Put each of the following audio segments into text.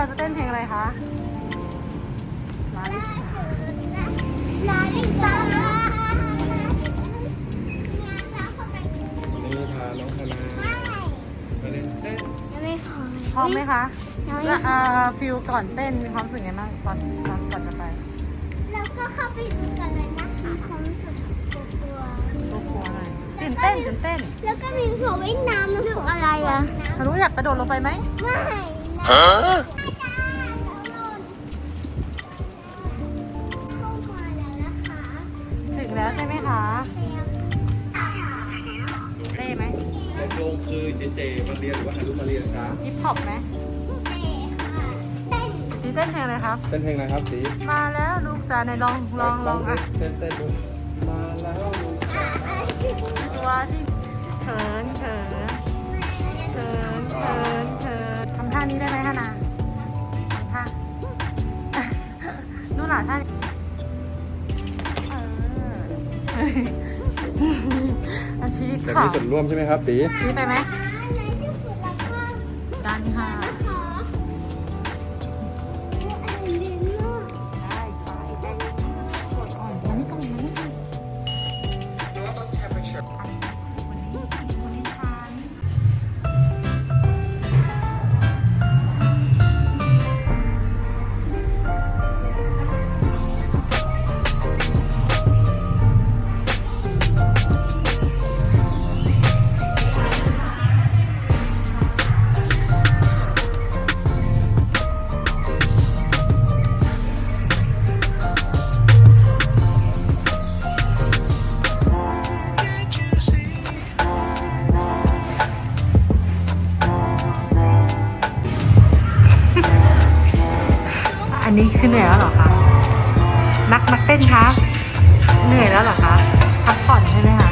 ต้นเพลงอะไรคะลาลิสลาลิซ่าวันนี้พาน้องธนาไปเล่นเต้นยังไม่พอพร้อมไหมคะยังไม่แล้วพออ่าฟิลก่อนเต้นมีความรู้สึกไงบ้างตอนตอนก่อนจะไป แล้วก็เข้าไปดูกันเลยนะคะความรู้สึกกลัวตัวกลัวเลยตื่นเต้นตื่นเต้นๆแล้วก็มีหัวว่ายน้ำมันของอะไรอะทะลุอยากกระโดดลงไปไหมไม่ นะฮะเข้ามาแล้วนะคะถึงแล้วใช่ไหมคะเต้ไหมตกลงคือเจเจมาเรียนหรือว่าฮารุมาเรียนครับฮิปฮอปไหมเต้นมีเต้นเพลงอะไรครับ เต้นเพลงอะไรครับสีมาแล้วลูกจ๋าในลองลองลองอะเต้นเต้นดูมาแล้วลูกอะอะชิบตัวที่เขินเขิน ท่าเอออาชีพแต่ค่ะมีส่วนร่วมใช่ไหมครับสีชี้ไปไหมอะในที่สุดแล้วก็ด้านค่ะ อันนี้คือเหนื่อยแล้วเหรอคะ นักนักเต้นคะเหนื่อยแล้วเหรอคะพักผ่อนใช่ไหมคะ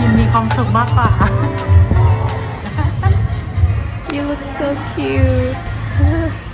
ยินมีความสุขมากกว่า You look so cute.